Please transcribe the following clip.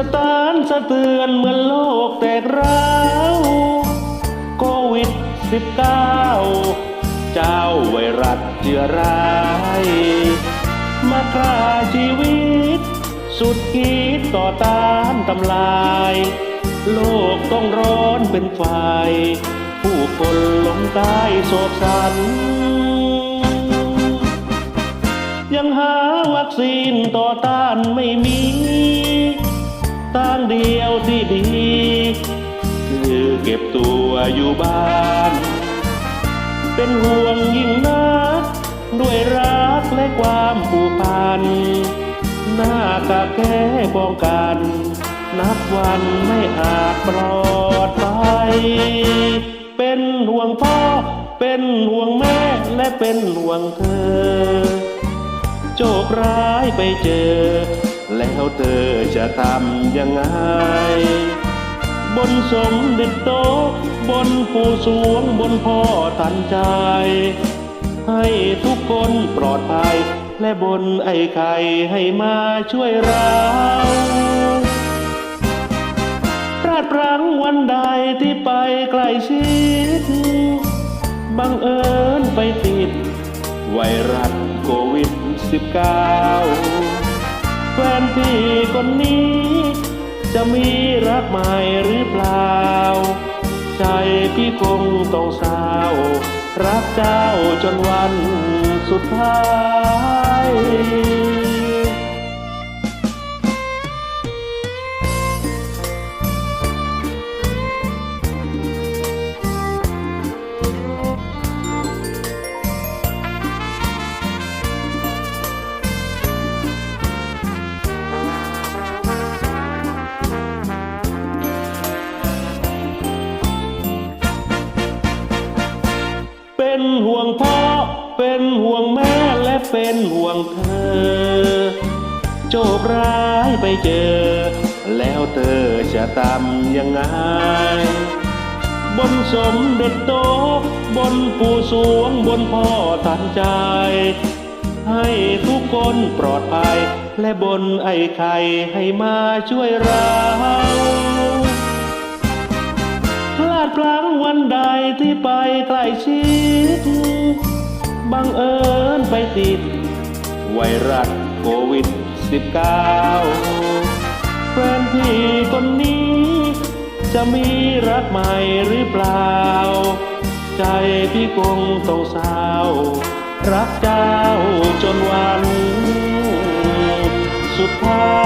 สตานสะเตือนเหมือนโลกแตกร้าวโควิดสิบเก้าเจ้าไวรัสเจือร้าย มาฆ่าชีวิต สุดคิดต่อต้านทำลาย โลกต้องร้อนเป็นไฟ ผู้คนหลงตายโศกสัน ยังหาวัคซีนต่อต้านไม่มี ดียวที่ดี คือเก็บตัวอยู่บ้าน เป็นห่วงยิ่งนัก ด้วยรักและความผูกพัน หน้ากากแก้ป้องกัน นับวันไม่อาจปลอดภัยเป็นห่วงพ่อ เป็นห่วงแม่และเป็นห่วงเธอโชคร้ายไปเจอ แล้วเธอจะทำยังไง บนสมเด็จโตบนผู้สวงบนพ่อทันใจ ให้ทุกคนปลอดภัย และบนไอ้ไข่ให้มาช่วยเราพลาดพลั้งวันใดที่ไปใกล้ชิดบังเอิญไปติด ไวรัสโควิด 19 แฟนพี่คนนี้ จะมีรักใหม่หรือเปล่า ใจพี่คงต้องเศร้า รักเจ้าจนวันสุดท้าย พ่อ เป็นห่วงแม่และเป็นห่วงเธอโชคร้ายไปเจอ แล้วเธอจะทำยังไง บนสมเด็จโต บนผู้สวงบนพ่อทันใจ ให้ทุกคนปลอดภัย และบนไอ้ไข่ให้มาช่วยเรา พลังวันใดที่ไปใกล้ชิด บังเอิญไปติด ไวรัสโควิด 19 แฟนพี่คนนี้ จะมีรักใหม่หรือเปล่า ใจพี่คงต้องเศร้า รักเจ้าจนวัน สุดท้าย